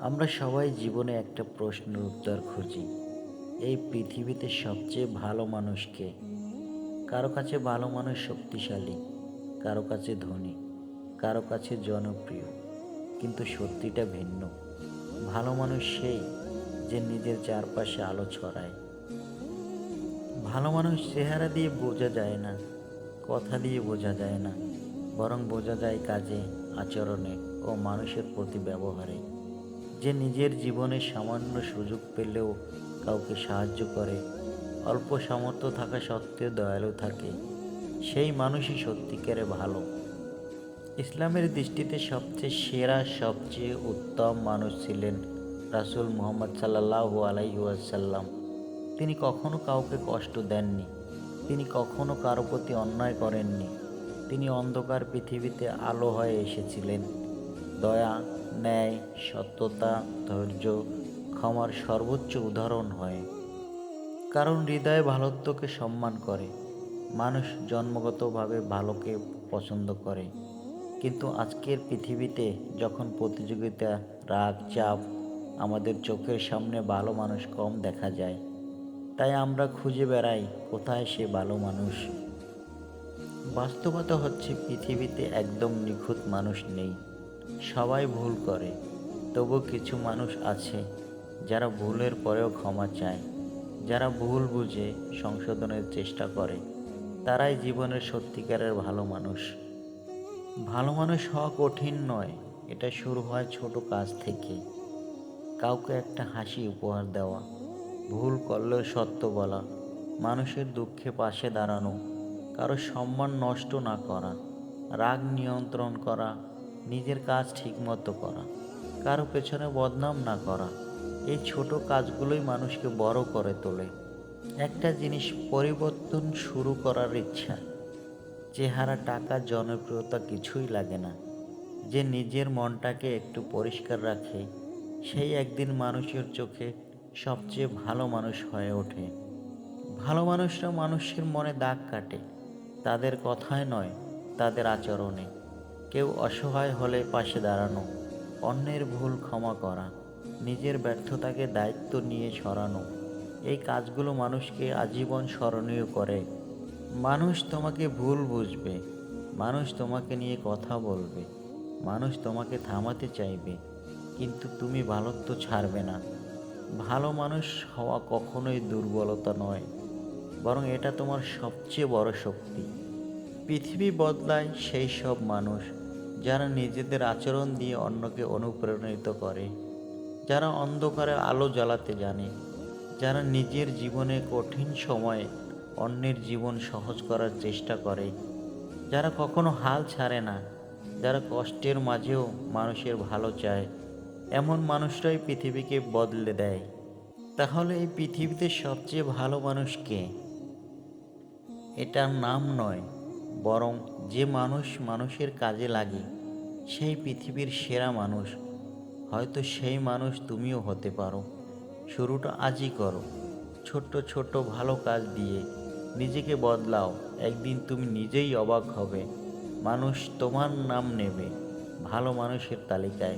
আমরা সবাই জীবনে একটা প্রশ্নের উত্তর খুঁজি। এই পৃথিবীতে সবচেয়ে ভালো মানুষকে কারও কাছে ভালো মানুষ শক্তিশালী, কারও কাছে ধনী, কারও কাছে জনপ্রিয়, কিন্তু সত্যিটা ভিন্ন। ভালো মানুষ সেই যে নিজের চারপাশে আলো ছড়ায়। ভালো মানুষ চেহারা দিয়ে বোঝা যায় না, কথা দিয়ে বোঝা যায় না, বরং বোঝা যায় কাজে, আচরণে ও মানুষের প্রতি ব্যবহারে। যে নিজের জীবনে সামান্য সুযোগ পেলেও কাউকে সাহায্য করে, অল্প সামর্থ্য থাকা সত্ত্বেও দয়ালু থাকে, সেই মানুষই সত্যিকারে ভালো। ইসলামের দৃষ্টিতে সবচেয়ে সেরা, সবচেয়ে উত্তম মানুষ ছিলেন রাসূল মুহাম্মদ সাল্লাল্লাহু আলাইহি ওয়াসাল্লাম। তিনি কখনো কাউকে কষ্ট দেননি, তিনি কখনো কারও প্রতি অন্যায় করেননি, তিনি অন্ধকার পৃথিবীতে আলো হয়ে এসেছিলেন। দয়া, ন্যায়, সত্যতা, ধৈর্য ক্ষমার সর্বোচ্চ উদাহরণ হয়। কারণ হৃদয় ভালোত্বকে সম্মান করে, মানুষ জন্মগতভাবে ভালোকে পছন্দ করে। কিন্তু আজকের পৃথিবীতে যখন প্রতিযোগিতা, রাগ, চাপ আমাদের চোখের সামনে ভালো মানুষ কম দেখা যায়, তাই আমরা খুঁজে বেড়াই কোথায় সে ভালো মানুষ। বাস্তবতা হচ্ছে পৃথিবীতে একদম নিখুঁত মানুষ নেই। সবাই ভুল করে তবু কিছু মানুষ আছে যারা ভুলের পরেও ক্ষমা চায়, যারা ভুল বুঝে সংশোধনের চেষ্টা করে। তারাই জীবনের সত্যিকারের ভালো মানুষ। ভালো মানুষ হওয়া কঠিন নয়, এটা শুরু হয় ছোট কাজ থেকে। কাউকে একটা হাসি উপহার দেওয়া, ভুল করলেও সত্য বলা, মানুষের দুঃখে পাশে দাঁড়ানো, কারও সম্মান নষ্ট না করা, রাগ নিয়ন্ত্রণ করা নিজের কাজ ঠিকমতো করা। কারও পেছনে বদনাম না করা। এই ছোট কাজগুলোই মানুষকে বড় করে তোলে। একটা জিনিস পরিবর্তন শুরু করার ইচ্ছা। চেহারা, টাকা, জনপ্রিয়তা কিছুই লাগে না। যে নিজের মনটাকে একটু পরিষ্কার রাখে, সেই একদিন মানুষের চোখে সবচেয়ে ভালো মানুষ হয়ে ওঠে। ভালো মানুষরা মানুষের মনে দাগ কাটে। তাদের কথায় নয়, তাদের আচরণে। কেউ অসহায় হলে পাশে দাঁড়ানো, অন্যের ভুল ক্ষমা করা, নিজের ব্যর্থতাকে দায়িত্ব নিয়ে সরানো, এই কাজগুলো মানুষকে আজীবন স্মরণীয় করে। মানুষ তোমাকে ভুল বুঝবে, মানুষ তোমাকে নিয়ে কথা বলবে, মানুষ তোমাকে থামাতে চাইবে, কিন্তু তুমি ভালোত্ব ছাড়বে না। ভালো মানুষ হওয়া কখনোই দুর্বলতা নয়, বরং এটা তোমার সবচেয়ে বড় শক্তি। পৃথিবী বদলায় সেই সব মানুষ যারা নিজেদের আচরণ দিয়ে অন্যকে অনুপ্রাণিত করে, যারা অন্ধকারে আলো জ্বালাতে জানে, যারা নিজের জীবনে কঠিন সময়ে অন্যের জীবন সহজ করার চেষ্টা করে, যারা কখনো হাল ছাড়ে না, যারা কষ্টের মাঝেও মানুষের ভালো চায়, এমন মানুষরাই পৃথিবীকে বদলে দেয়। তাহলে এই পৃথিবীতে সবচেয়ে ভালো মানুষ কে? এটার নাম নয়, বরং যে মানুষ মানুষের কাজে লাগে সেই পৃথিবীর সেরা মানুষ। হয়তো সেই মানুষ তুমিও হতে পারো। শুরুটা আজই করো। ছোট্ট ছোট্ট, ভালো কাজ দিয়ে নিজেকে বদলাও। একদিন তুমি নিজেই অবাক হবে। মানুষ তোমার নাম নেবে। ভালো মানুষের তালিকায়।